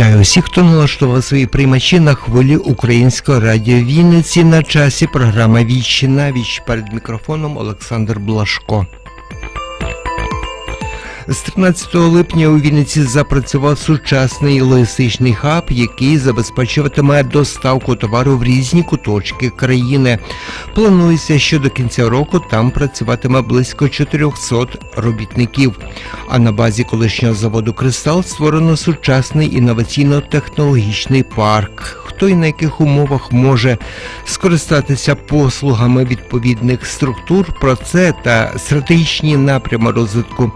Вітаю всіх, хто налаштував свої приймачі на хвилі Українського радіо Вінниці на часі програма Вічі на віч перед мікрофоном Олександр Блашко. З 13 липня у Вінниці запрацював сучасний логістичний хаб, який забезпечуватиме доставку товару в різні куточки країни. Планується, що до кінця року там працюватиме близько 400 робітників. А на базі колишнього заводу Кристал створено сучасний інноваційно-технологічний парк. Хто і на яких умовах може скористатися послугами відповідних структур, про це та стратегічні напрями розвитку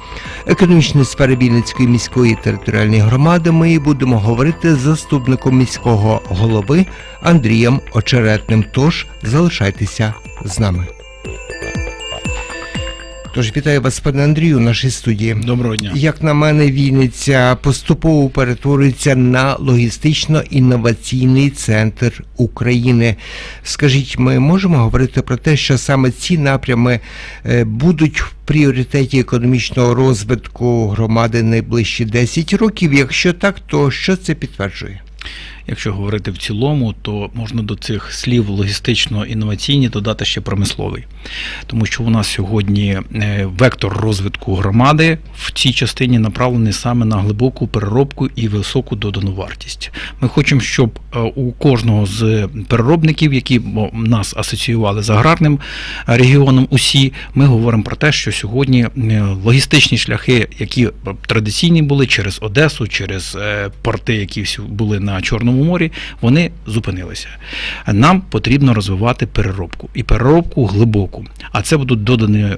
економічної сфери Вінницької міської територіальної громади ми будемо говорити з заступником міського голови Андрієм Очеретним. Тож залишайтеся з нами. Тож вітаю вас, пане Андрію, в нашій студії. Доброго дня. Як на мене, Вінниця поступово перетворюється на логістично-інноваційний центр України. Скажіть, ми можемо говорити про те, що саме ці напрями е, будуть в пріоритеті економічного розвитку громади найближчі 10 років? Якщо так, то що це підтверджує? Якщо говорити в цілому, то можна до цих слів логістично-інноваційні додати ще промисловий, тому що у нас сьогодні е, вектор розвитку громади в цій частині направлений саме на глибоку переробку і високу додану вартість. Ми хочемо, щоб е, у кожного з переробників, які нас асоціювали з аграрним е, регіоном, усі ми говоримо про те, що сьогодні логістичні шляхи, які традиційні були через Одесу, через порти, які були на Чорному морі, вони зупинилися. Нам потрібно розвивати переробку і переробку глибоку. А це будуть додані е,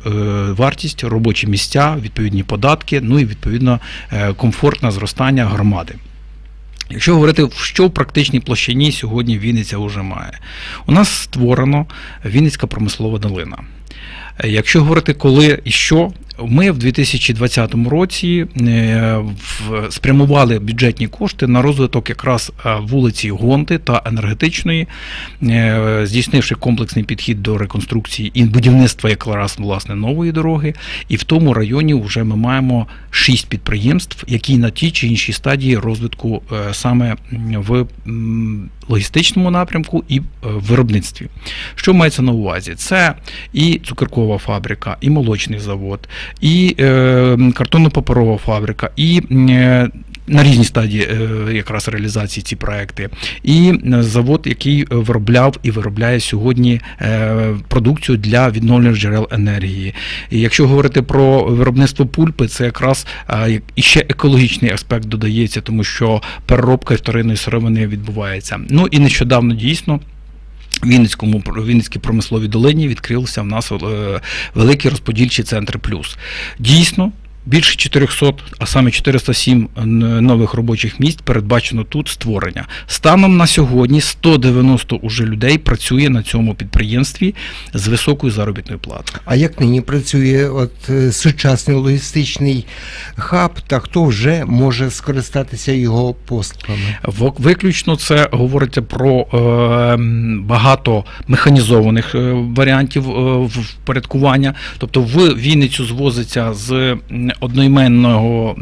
вартість, робочі місця, відповідні податки, ну і відповідно е, комфортне зростання громади. Якщо говорити, що в практичній площині сьогодні Вінниця вже має, у нас створено Вінницька промислова долина. Е, Якщо говорити коли і що, ми в 2020 році е, спрямували бюджетні кошти на розвиток якраз е, вулиці Гонти та енергетичної, е, здійснивши комплексний підхід до реконструкції і будівництва якраз власне нової дороги. І в тому районі вже ми маємо шість підприємств, які на тій чи іншій стадії розвитку саме в логістичному напрямку і е, виробництві. Що мається на увазі? Це і цукеркова фабрика, і молочний завод, і е, картонно-паперова фабрика, і е, на різній стадії е, якраз реалізації ці проекти, і е, завод, який виробляв і виробляє сьогодні е, продукцію для відновлюваних джерел енергії. І якщо говорити про виробництво пульпи, це якраз і ще екологічний аспект додається, тому що переробка вторинної сировини відбувається. Ну і нещодавно дійсно. Вінницькому Вінницькій промисловій долині відкрився в нас великий розподільчий центр плюс. Дійсно, більше 400, а саме 407 н- нових робочих місць передбачено тут створення. Станом на сьогодні 190 уже людей працює на цьому підприємстві з високою заробітною платою. А як нині працює от е, сучасний логістичний хаб, та хто вже може скористатися його послугами? В- Виключно це говориться про е, багато механізованих е, варіантів е, впорядкування. Тобто в Вінницю звозиться з одноіменного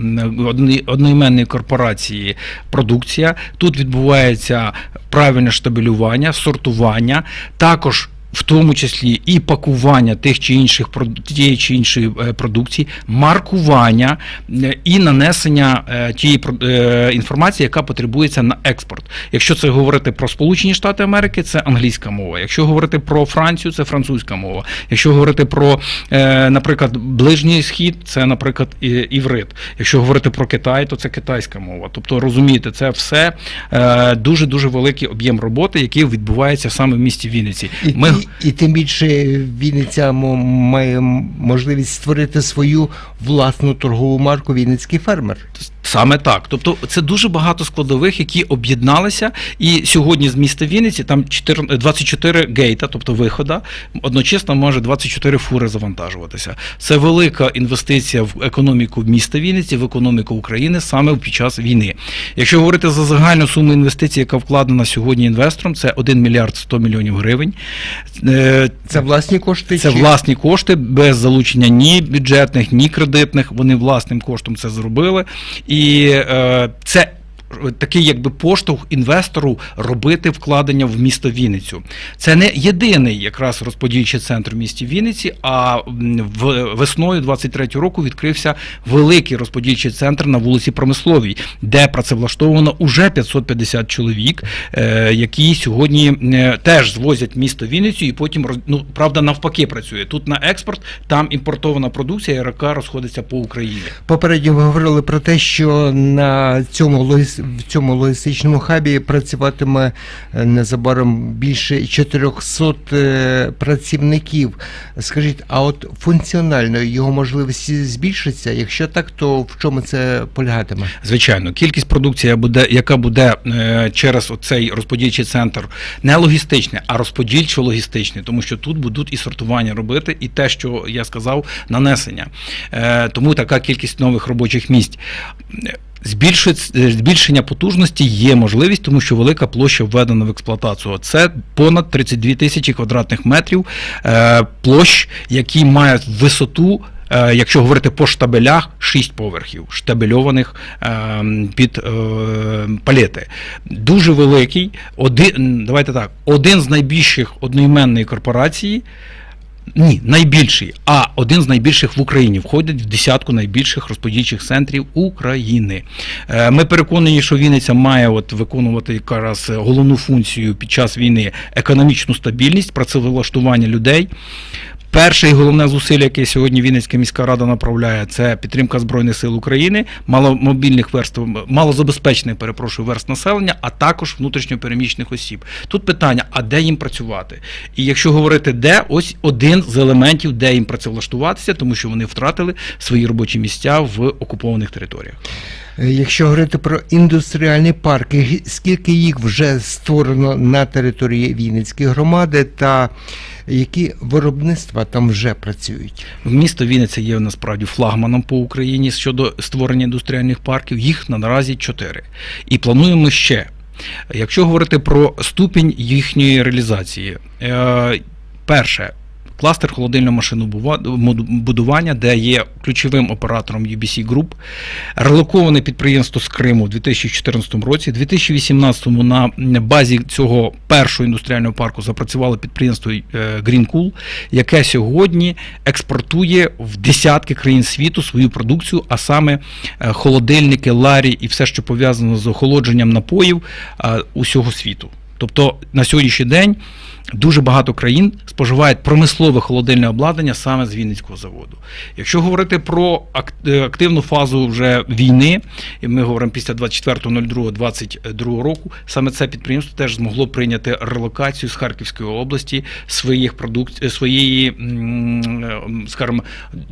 одноіменної корпорації продукція. Тут відбувається правильне штабелювання, сортування, також. В тому числі і пакування тих чи інших тієї чи іншої е, продукції, маркування е, і нанесення е, тієї інформації, яка потребується на експорт. Якщо це говорити про Сполучені Штати Америки, це англійська мова. Якщо говорити про Францію, це французька мова. Якщо говорити про, наприклад, ближній схід, це, наприклад, іврит. Якщо говорити про Китай, то це китайська мова. Тобто, розумієте, це все дуже дуже великий об'єм роботи, який відбувається саме в місті Вінниці. Ми і, тим більше Вінниця має можливість створити свою власну торгову марку Вінницький фермер. Саме так. Тобто це дуже багато складових, які об'єдналися. І сьогодні з міста Вінниці там 4 24 гейта, тобто вихода, одночасно може 24 фури завантажуватися. Це велика інвестиція в економіку міста Вінниці, в економіку України саме під час війни. Якщо говорити за загальну суму інвестицій, яка вкладена сьогодні інвестором, це 1 мільярд 100 мільйонів гривень. Е, Це власні кошти? це чи- власні кошти без залучення ні бюджетних, ні кредитних. Вони власним коштом це зробили. І е, це такий якби поштовх інвестору робити вкладення в місто Вінницю. Це не єдиний якраз розподільчий центр в місті Вінниці. А в весною 23 року відкрився великий розподільчий центр на вулиці Промисловій, де працевлаштовано уже 550 чоловік, е, які сьогодні е, теж звозять місто Вінницю і потім ну правда навпаки працює. Тут на експорт, там імпортована продукція, яка розходиться по Україні. Попередньо ви говорили про те, що на цьому в цьому логістичному хабі працюватиме е, незабаром більше 400 е, працівників. Скажіть, а от функціонально його можливості збільшаться? Якщо так, то в чому це полягатиме? Звичайно, кількість продукції, буде, яка буде е, через цей розподільчий центр, не логістичний, а розподільчо-логістичний, тому що тут будуть і сортування робити, і те, що я сказав, нанесення. Тому така кількість нових робочих місць. Збільшення потужності є можливість, тому що велика площа введена в експлуатацію. Це понад 32 тисячі квадратних метрів е, площ, які мають висоту Е, Якщо говорити по штабелях, 6 поверхів штабельованих е, під палети. Дуже великий, один, давайте так, один з найбільших одноіменної корпорації. Ні, найбільший, а один з найбільших в Україні входить в десятку найбільших розподільчих центрів України. Е, Ми переконані, що Вінниця має от виконувати якраз головну функцію під час війни економічну стабільність, працевлаштування людей. Перше і головне зусилля, яке сьогодні Вінницька міська рада направляє, це підтримка Збройних сил України, маломобільних верств, малозабезпечених, перепрошую, верст населення, а також внутрішньопереміщених осіб. Тут питання: а де їм працювати? І якщо говорити де, ось один з елементів, де їм працевлаштуватися, тому що вони втратили свої робочі місця в окупованих територіях. Е, Якщо говорити про індустріальні парки, скільки їх вже створено на території Вінницької громади, та які виробництва там вже працюють? Місто Вінниця є насправді флагманом по Україні щодо створення індустріальних парків. Їх наразі чотири. І плануємо ще. Якщо говорити про ступінь їхньої реалізації, е, перше. Кластер холодильного машинобудування, де є ключовим оператором UBC Group, релоковане підприємство з Криму у 2014 році. У 2018 на базі цього першого індустріального парку запрацювало підприємство е, Green Cool, яке сьогодні експортує в десятки країн світу свою продукцію, а саме е, холодильники, ларі і все, що пов'язано з охолодженням напоїв е, усього світу. Тобто на сьогоднішній день дуже багато країн споживають промислове холодильне обладнання саме з Вінницького заводу. Якщо говорити про е, активну фазу вже війни, і ми говоримо після 24.02.22 року, саме це підприємство теж змогло прийняти релокацію з Харківської області своїх продукт, своєї, м, е, скажімо,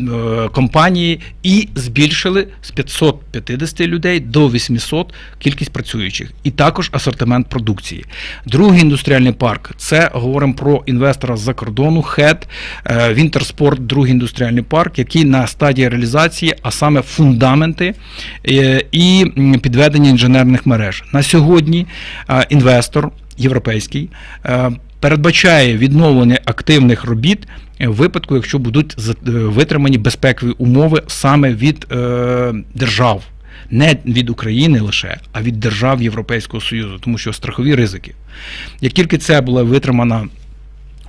е, компанії і збільшили з 550 людей до 800 кількість працюючих, і також асортимент продукції. Другий індустріальний парк це говоримо про інвестора з-за кордону, ХЕД, Вінтерспорт, другий індустріальний парк, який на стадії реалізації, а саме фундаменти е, і підведення інженерних мереж. На сьогодні е, інвестор європейський е, передбачає відновлення активних робіт в випадку, якщо будуть витримані безпекові умови саме від держав. Не від України лише, а від держав Європейського Союзу, тому що страхові ризики. Як тільки це була витримана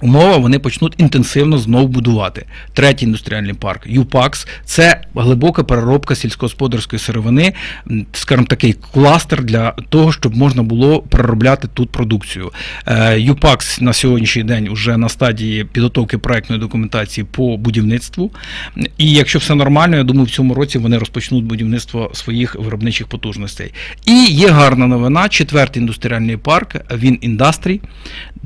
умова, вони почнуть інтенсивно знову будувати. Третій індустріальний парк ЮПАКС це глибока переробка сільськогосподарської сировини, скажімо, такий кластер для того, щоб можна було переробляти тут продукцію. Е, ЮПАКС на сьогоднішній день вже на стадії підготовки проектної документації по будівництву. І якщо все нормально, я думаю, в цьому році вони розпочнуть будівництво своїх виробничих потужностей. І є гарна новина: четвертий індустріальний парк він індастрій.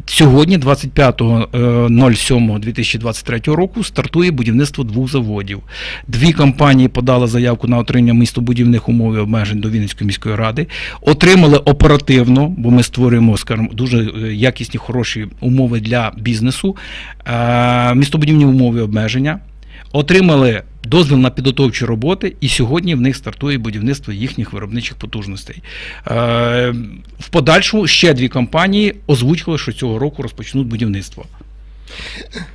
Сьогодні, 25.07.2023 року, стартує будівництво двох заводів. Дві компанії подали заявку на отримання містобудівних умов і обмежень до Вінницької міської ради. Отримали оперативно, бо ми створюємо, скажімо, дуже е, якісні, хороші умови для бізнесу, е, містобудівні умови і обмеження. Отримали дозвіл на підготовчі роботи, і сьогодні в них стартує будівництво їхніх виробничих потужностей. Е, в подальшому ще дві компанії озвучили, що цього року розпочнуть будівництво.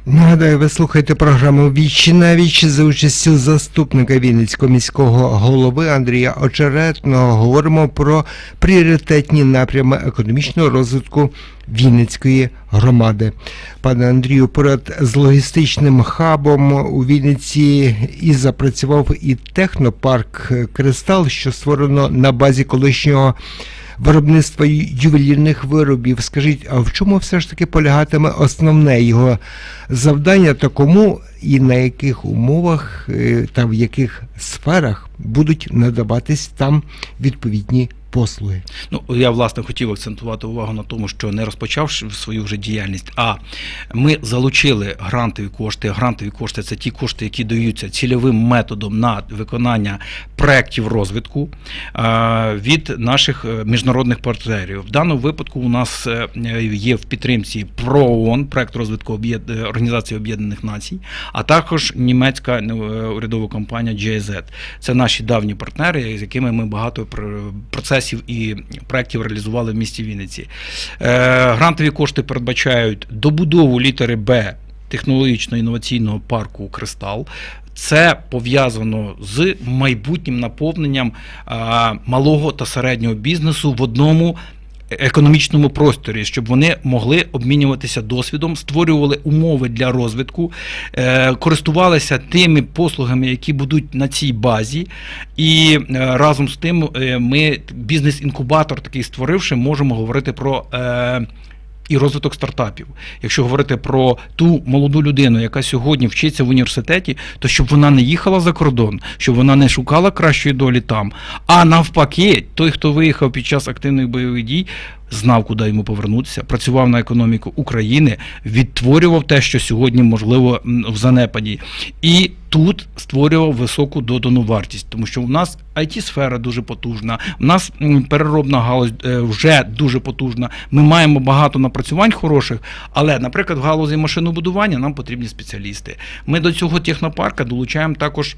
Нагадаю, ви слухаєте програму «Віч на віч» за участю заступника Вінницького міського голови Андрія Очеретного. Говоримо про пріоритетні напрями економічного розвитку Вінницької громади. Пане Андрію, поряд з логістичним хабом у Вінниці і запрацював і технопарк Кристал, що створено на базі колишнього виробництва ювелірних виробів. Скажіть, а в чому все ж таки полягатиме основне його завдання та кому і на яких умовах е, та в яких сферах будуть надаватись там відповідні послуги? Ну, я власне хотів акцентувати увагу на тому, що не розпочавши свою вже діяльність, а ми залучили грантові кошти. Грантові кошти це ті кошти, які даються цільовим методом на виконання проєктів розвитку е, від наших е, міжнародних партнерів. В даному випадку у нас е, є в підтримці ПРООН, проект розвитку Організації Об'єднаних Націй, а також німецька урядова компанія GIZ. Це наші давні партнери, з якими ми багато пр- процесів і проєктів реалізували в місті Вінниці. Е, Грантові кошти передбачають добудову літери Б технологічно-інноваційного парку Кристал. Це пов'язано з майбутнім наповненням е, малого та середнього бізнесу в одному економічному просторі, щоб вони могли обмінюватися досвідом, створювали умови для розвитку, е, користувалися тими послугами, які будуть на цій базі, і е, разом з тим е, ми бізнес-інкубатор такий створивши, можемо говорити про. І розвиток стартапів. Якщо говорити про ту молоду людину, яка сьогодні вчиться в університеті, то щоб вона не їхала за кордон, щоб вона не шукала кращої долі там. А навпаки, той, хто виїхав під час активних бойових дій, знав, куди йому повернутися, працював на економіку України, відтворював те, що сьогодні можливо в занепаді, і тут створював високу додану вартість, тому що у нас it сфера дуже потужна, у нас переробна галузь е, вже дуже потужна. Ми маємо багато напрацювань хороших, але, наприклад, в галузі машинобудування нам потрібні спеціалісти. Ми до цього технопарка долучаємо також.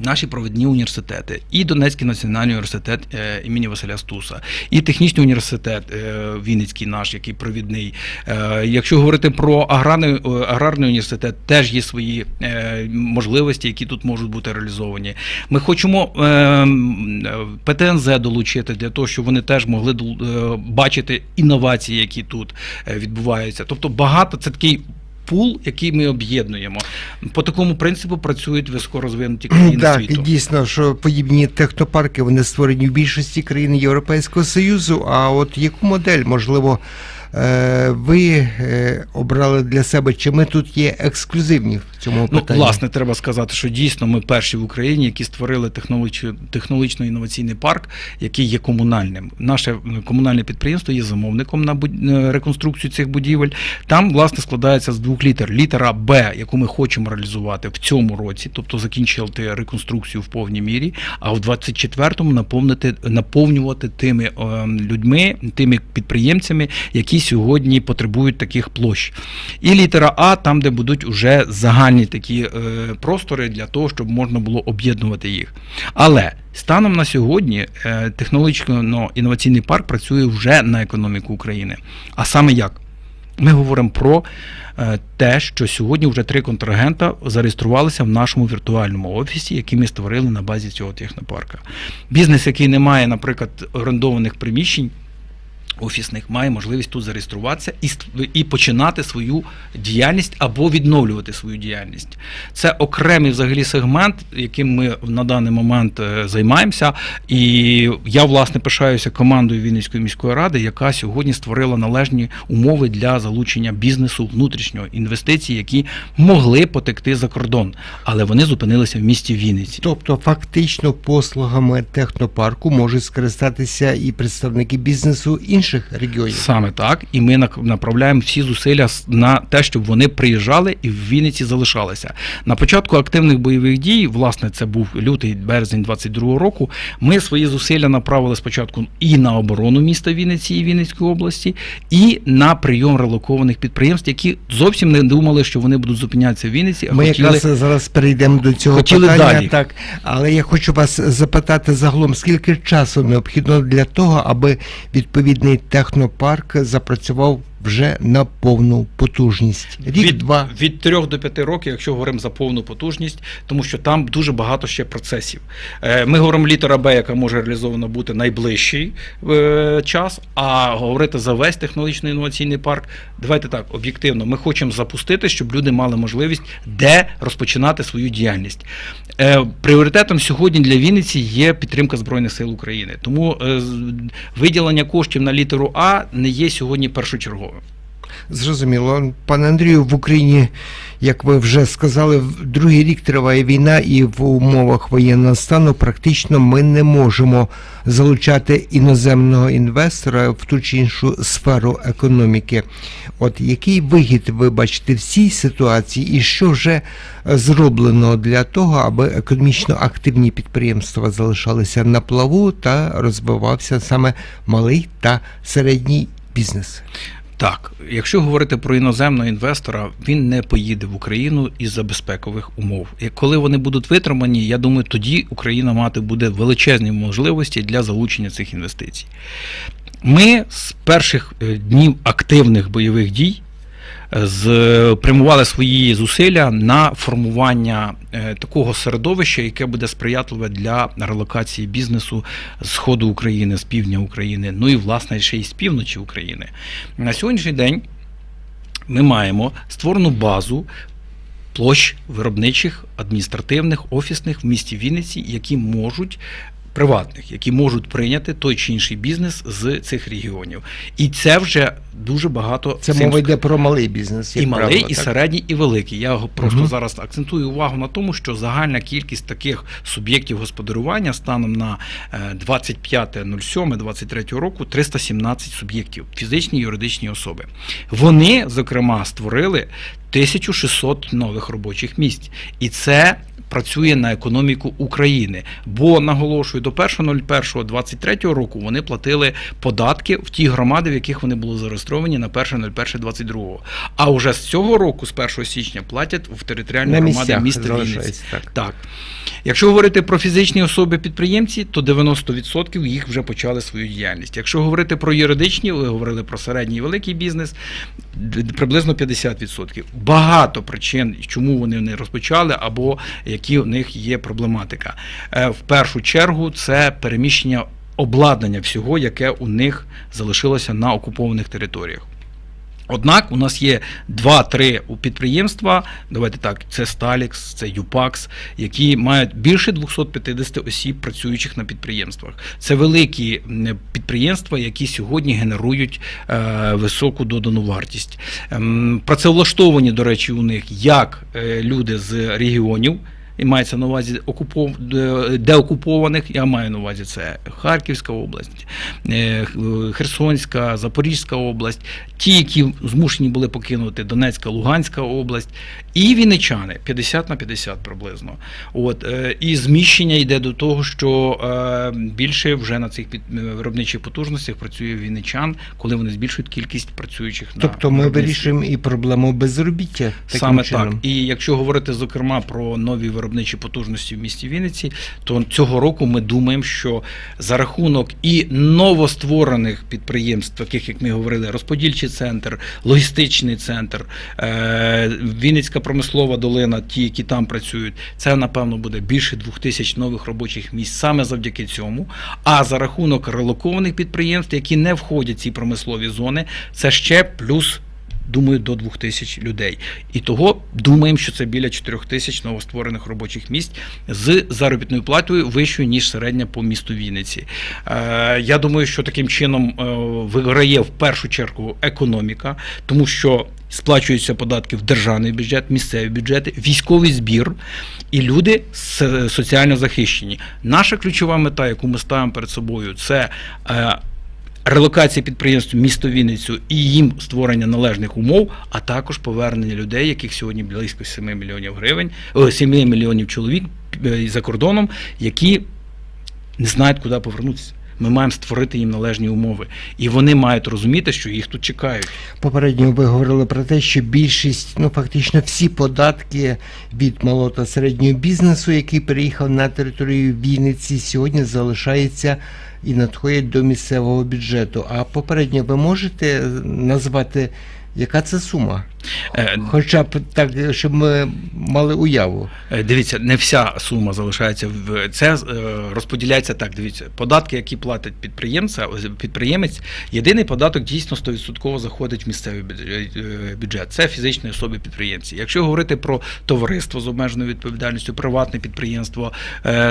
Наші провідні університети, і Донецький національний університет е, імені Василя Стуса, і технічний університет е, Вінницький наш, який провідний. Е, якщо говорити про аграрний, аграрний університет, теж є свої можливості, які тут можуть бути реалізовані. Ми хочемо ПТНЗ долучити для того, щоб вони теж могли бачити інновації, які тут відбуваються. Тобто багато це такий. Пул, який ми об'єднуємо, по такому принципу працюють високорозвинуті країни Так, світу. Так, дійсно, що подібні технопарки вони створені в більшості країн Європейського Союзу. А от яку модель, можливо, ви е, обрали для себе? Чи ми тут є ексклюзивні в цьому Ну, власне, треба сказати, що дійсно ми перші в Україні, які створили технологічно- технологічно-інноваційний парк, який є комунальним. Наше комунальне підприємство є замовником на е, реконструкцію цих будівель. Там, власне, складається з двох літер. Літера Б, яку ми хочемо реалізувати в цьому році, тобто закінчити реконструкцію в повній мірі, а в 24-му наповнити наповнювати тими е, людьми, тими підприємцями, які сьогодні потребують таких площ. І літера А, там, де будуть уже загальні такі е, простори для того, щоб можна було об'єднувати їх. Але станом на сьогодні е, технологічно-інноваційний парк працює вже на економіку України. А саме як? Ми говоримо про е, те, що сьогодні вже три контрагента зареєструвалися в нашому віртуальному офісі, який ми створили на базі цього технопарка. Бізнес, який не має, наприклад, орендованих приміщень. Офісних має можливість тут зареєструватися і і починати свою діяльність або відновлювати свою діяльність. Це окремий взагалі сегмент, яким ми на даний момент е, займаємося. І я власне пишаюся командою Вінницької міської ради, яка сьогодні створила належні умови для залучення бізнесу внутрішнього інвестицій, які могли потекти за кордон, але вони зупинилися в місті Вінниці. Тобто, фактично, послугами технопарку можуть скористатися і представники бізнесу інших регіонів. Саме так, і ми направляємо всі зусилля на те, щоб вони приїжджали і в Вінниці залишалися. На початку активних бойових дій, власне, це був лютий березень 22-го року. Ми свої зусилля направили спочатку і на оборону міста Вінниці і Вінницької області, і на прийом релокованих підприємств, які зовсім не думали, що вони будуть зупинятися в Вінниці, а Ми хотіли якраз зараз перейдемо до цього хотіли питання. далі. Так, але я хочу вас запитати загалом, скільки часу необхідно для того, аби відповідний технопарк запрацював вже на повну потужність. Рік від, два. від 3 до 5 років, якщо говоримо за повну потужність, тому що там дуже багато ще процесів. Е, Ми говоримо літера Б, яка може реалізована бути найближчий е, час, а говорити за весь технологічно інноваційний парк. Давайте так, об'єктивно, ми хочемо запустити, щоб люди мали можливість де розпочинати свою діяльність. Е, Пріоритетом сьогодні для Вінниці є підтримка Збройних сил України. Тому виділення коштів на літеру А не є сьогодні першочерговим. Зрозуміло, пане Андрію, в Україні, як ви вже сказали, другий рік триває війна, і в умовах воєнного стану практично ми не можемо залучати іноземного інвестора в ту чи іншу сферу економіки. От який вигід ви бачите в цій ситуації, і що вже е, зроблено для того, аби економічно активні підприємства залишалися на плаву та розвивався саме малий та середній бізнес? Так, якщо говорити про іноземного інвестора, він не поїде в Україну із-за безпекових умов. І коли вони будуть витримані, я думаю, тоді Україна мати буде величезні можливості для залучення цих інвестицій. Ми з перших е, днів активних бойових дій е, з, прямували свої зусилля на формування е, такого середовища, яке буде сприятливе для релокації бізнесу з сходу України, з півдня України, ну і власне ще й з півночі України. На сьогоднішній день ми маємо створену базу площ виробничих, адміністративних, офісних в місті Вінниці, які можуть. Приватних, які можуть прийняти той чи інший бізнес з цих регіонів, і це вже дуже багато Це цим мова йде про малий бізнес. і як малий, правило, і середній, і великий. Я просто Мгм. зараз акцентую увагу на тому, що загальна кількість таких суб'єктів господарювання станом на е, 25.07.23 року 317 суб'єктів, фізичні і юридичні особи. Вони, зокрема, створили 1600 нових робочих місць. І це працює на економіку України. Бо наголошую, до 1.01.23 року вони платили податки в ті громади, в яких вони були зареєстровані на 1.01.22. А вже з цього року, з 1 січня, платять в територіальні на громади міста Вінниці. так. Так. Якщо говорити про фізичні особи-підприємці, то 90% їх вже почали свою діяльність. Якщо говорити про юридичні, ви говорили про середній і великий бізнес, приблизно 50%. Багато причин, чому вони не розпочали, або які у них є проблематика. Е, В першу чергу це переміщення обладнання всього, яке у них залишилося на окупованих територіях. Однак у нас є два-три підприємства. Давайте так, це Сталікс, це Юпакс, які мають більше 250 осіб, працюючих на підприємствах. Це великі підприємства, які сьогодні генерують е, високу додану вартість. Ем, працевлаштовані, до речі, у них як е, люди з регіонів. І мається на увазі окупов... деокупованих, я маю на увазі це Харківська область, е, Херсонська, Запорізька область, ті, які змушені були покинути Донецька, Луганська область, і вінничани 50 на 50 приблизно. От, е, і зміщення йде до того, що е, більше вже на цих під... е, виробничих потужностях працює вінничан, коли вони збільшують кількість працюючих на Тобто ми вирішуємо і проблему безробіття. Таким Саме чином. так. І якщо говорити зокрема про нові виробничі потужності в місті Вінниці, то цього року ми думаємо, що за рахунок і новостворених підприємств, таких як ми говорили, розподільчий центр, логістичний центр, е, Вінницька промислова долина, ті, які там працюють, це напевно буде більше двох тисяч нових робочих місць саме завдяки цьому. А за рахунок релокованих підприємств, які не входять в ці промислові зони, це ще плюс думаю, до 2 тисяч людей. І того думаємо, що це біля 4 тисяч новостворених робочих місць з заробітною платою вищою, ніж середня по місту Вінниці. Е, я думаю, що таким чином е, виграє в першу чергу економіка, тому що. Сплачуються податки в державний бюджет, місцеві бюджети, військовий збір, і люди соціально захищені. Наша ключова мета, яку ми ставимо перед собою, це е, релокація підприємств місто Вінницю і їм створення належних умов, а також повернення людей, яких сьогодні близько 7 мільйонів гривень, 7 мільйонів чоловік е, за кордоном, які не знають, куди повернутися. Ми маємо створити їм належні умови, і вони мають розуміти, що їх тут чекають. Попередньо ви говорили про те, що більшість, ну фактично всі податки від малого та середнього бізнесу, який переїхав на територію Вінниці, сьогодні залишається і надходять до місцевого бюджету. А попередньо ви можете назвати, яка це сума? Е, Хоча б так, щоб ми мали уяву. Е, Дивіться, не вся сума залишається в це е, розподіляється так. Дивіться, податки, які платить підприємця, підприємець, єдиний податок дійсно 100% заходить в місцевий бюджет-. Це фізичні особи підприємці. Якщо говорити про товариство з обмеженою відповідальністю, приватне підприємство,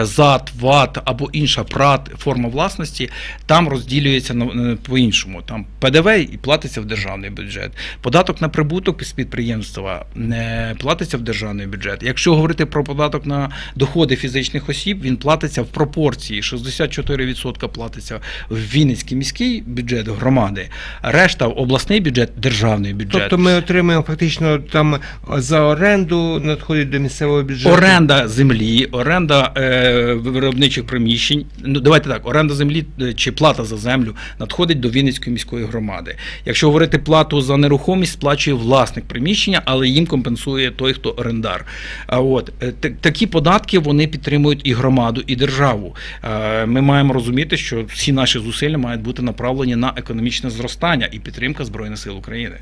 ЗАД, ВАТ або інша ПРАТ, форма власності, там розділюється е, по-іншому. Там ПДВ і платиться в державний бюджет. Податок на прибуток з підприємства не платиться в державний бюджет. Якщо говорити про податок на доходи фізичних осіб, він платиться в пропорції. 64% платиться в Вінницький міський бюджет громади, решта в обласний бюджет, державний бюджет. Тобто ми отримуємо фактично там за оренду надходить до місцевого бюджету. Оренда землі, оренда е, виробничих приміщень. Ну давайте так, оренда землі е, чи плата за землю надходить до Вінницької міської громади. Якщо говорити плату за нерухомість, сплачує власник приміщення, але їм компенсує той, хто орендар. От е, такі податки вони підтримують і громаду, і державу. Е, Ми маємо розуміти, що всі наші зусилля мають бути направлені на економічне зростання і підтримка збройних сил України.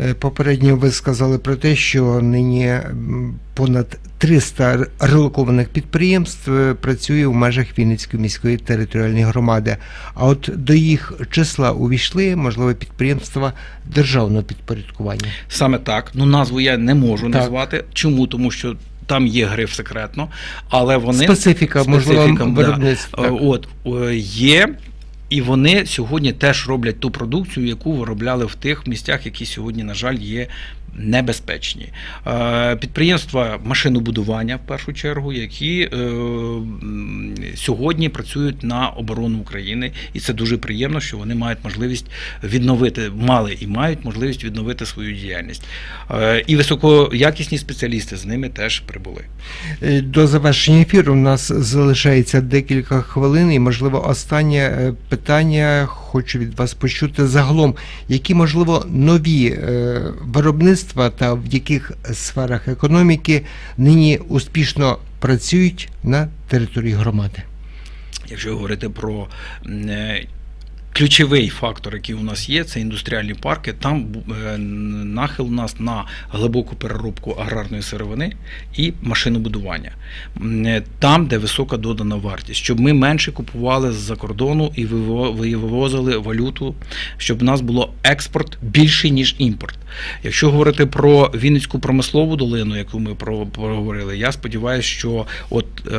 Е, Попередньо ви сказали про те, що нині понад 300 релокованих підприємств е, працює в межах Вінницької міської територіальної громади. А от до їх числа увійшли, можливо, підприємства державного підпорядкування. Саме так. Ну назву я не можу Так. назвати. Чому? Тому що. Там є гриф секретно, але вони Специфіка, можливо, да. Е. От е, є, і вони сьогодні теж роблять ту продукцію, яку виробляли в тих місцях, які сьогодні, на жаль, є небезпечні. Е, Підприємства машинобудування в першу чергу, які е, сьогодні працюють на оборону України, і це дуже приємно, що вони мають можливість відновити, мали і мають можливість відновити свою діяльність. Е, І високоякісні спеціалісти з ними теж прибули. До завершення ефіру у нас залишається декілька хвилин, і можливо останнє питання хочу від вас почути загалом, які можливо нові е, виробництва та в яких сферах економіки нині успішно працюють на території громади. Якщо говорити про е, ключовий фактор, який у нас є, це індустріальні парки. Там е, нахил у нас на глибоку переробку аграрної сировини і машинобудування. Е, Там, де висока додана вартість, щоб ми менше купували з-за кордону і виво- вивозили валюту, щоб у нас було експорт більший, ніж імпорт. Якщо говорити про Вінницьку промислову долину, яку ми проговорили, я сподіваюся, що от е,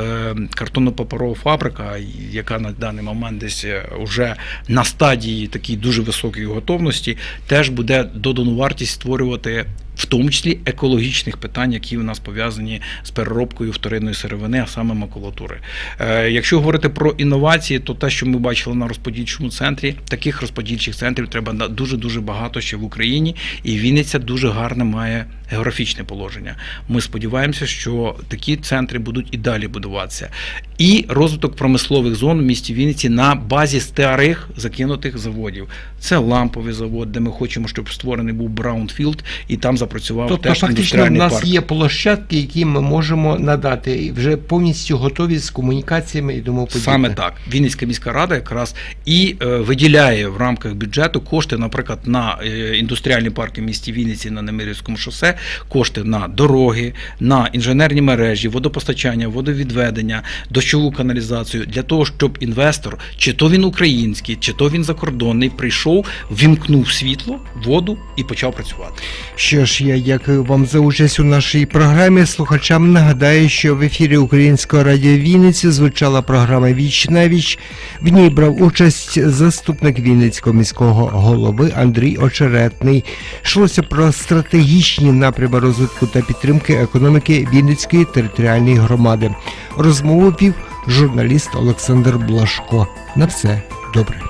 картонно-паперова фабрика, яка на даний момент десь вже на стадії такій дуже високої готовності, теж буде додану вартість створювати. В тому числі екологічних питань, які у нас пов'язані з переробкою вторинної сировини, а саме макулатури. Е, якщо говорити про інновації, то те, що ми бачили на розподільчому центрі, таких розподільчих центрів треба дуже дуже багато ще в Україні, і Вінниця дуже гарне має географічне положення. Ми сподіваємося, що такі центри будуть і далі будуватися. І розвиток промислових зон в місті Вінниці на базі старих закинутих заводів. Це ламповий завод, де ми хочемо, щоб створений був браунфілд, і там запрацював Тобто, теж фактично, в індустріальний нас парк. є площадки, які ми можемо надати, і вже повністю готові з комунікаціями і тому подібне. Саме так. Вінницька міська рада якраз і е, виділяє в рамках бюджету кошти, наприклад, на е, індустріальні парки в місті Вінниці на Немирівському шосе, кошти на дороги, на інженерні мережі, водопостачання, водовідведення, дощову каналізацію для того, щоб інвестор, чи то він український, чи то він закордонний, прийшов, вімкнув світло, воду і почав працювати. Що ж, я дякую вам за участь у нашій програмі. Слухачам нагадаю, що в ефірі Українського радіо Вінниці звучала програма Віч на віч. В ній брав участь заступник Вінницького міського голови Андрій Очеретний. Йшлося про стратегічні напрями розвитку та підтримки економіки Вінницької територіальної громади. Розмову вів журналіст Олександр Блашко. На все добре.